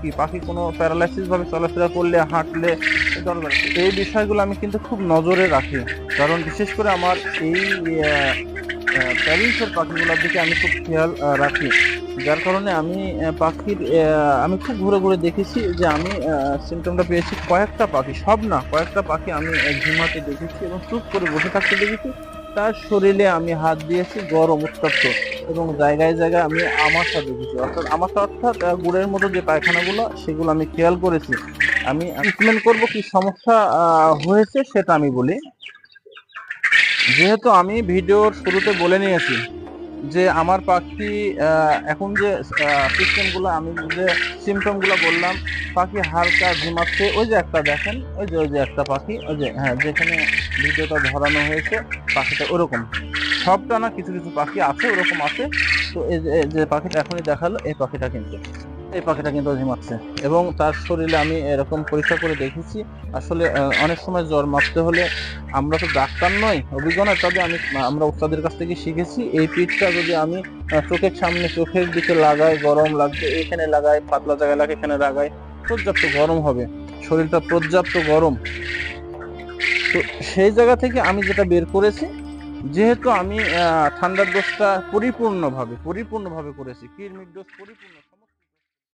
কি? পাখি কোনো প্যারালাইসিস ভাবে চলাফেরা করলে, হাঁটলে দরকার এই বিষয়গুলো আমি কিন্তু খুব নজরে রাখি। কারণ বিশেষ করে আমার এই প্যারিন্সের পাখিগুলোর দিকে আমি খুব খেয়াল রাখি। যার কারণে আমি পাখির আমি খুব ঘুরে ঘুরে দেখেছি যে আমি সিমটমটা পেয়েছি কয়েকটা পাখি। সব না, কয়েকটা পাখি আমি ঝিমাতে দেখেছি এবং চুপ করে বসে থাকতে দেখেছি। তার শরীরে আমি হাত দিয়েছি, গরম উত্তপ্ত। এবং জায়গায় জায়গায় আমি আমাশা দেখেছি। অর্থাৎ আমাশা অর্থাৎ গুড়ের মতো যে পায়খানাগুলো, সেগুলো আমি খেয়াল করেছি। আমি ট্রিটমেন্ট করব কি সমস্যা হয়েছে সেটা আমি বলি। যেহেতু আমি ভিডিওর শুরুতে বলে নিয়েছি যে আমার পাখি এখন যে সিস্টেমগুলো আমি যে সিমটমগুলো বললাম, পাখি হালকা ঘুমাচ্ছে, ওই যে একটা দেখেন, ওই যে ওই যে একটা পাখি, ওই যে হ্যাঁ যেখানে ভিডিওটা ধরানো হয়েছে, পাখিটা ওরকম। সবটা না কিছু কিছু পাখি আছে, ওরকম আছে। তো এই যে- পাখিটা এখনই দেখাল, এই পাখিটা কিন্তু, এই পাখিটা কিন্তু ঝিমাচ্ছে এবং তার শরীরে আমি এরকম পরীক্ষা করে দেখেছি, আসলে অনেক সময় জ্বর মাপতে হলে আমরা তো ডাক্তার নই, অভিজ্ঞ নয় তবে আমি, আমরা ওস্তাদের কাছ থেকে শিখেছি, এই পিঠটা যদি আমি চোখের সামনে, চোখের দিকে লাগাই, গরম লাগবে, এখানে লাগাই, পাতলা জায়গায় লাগে, এখানে লাগাই, পর্যাপ্ত গরম হবে। শরীরটা পর্যাপ্ত গরম। তো সেই জায়গা থেকে আমি যেটা বের করেছি যেহেতু আমি ঠান্ডার ডোজটা পরিপূর্ণভাবে পরিপূর্ণভাবে করেছি কৃমির ডোজ পরিপূর্ণ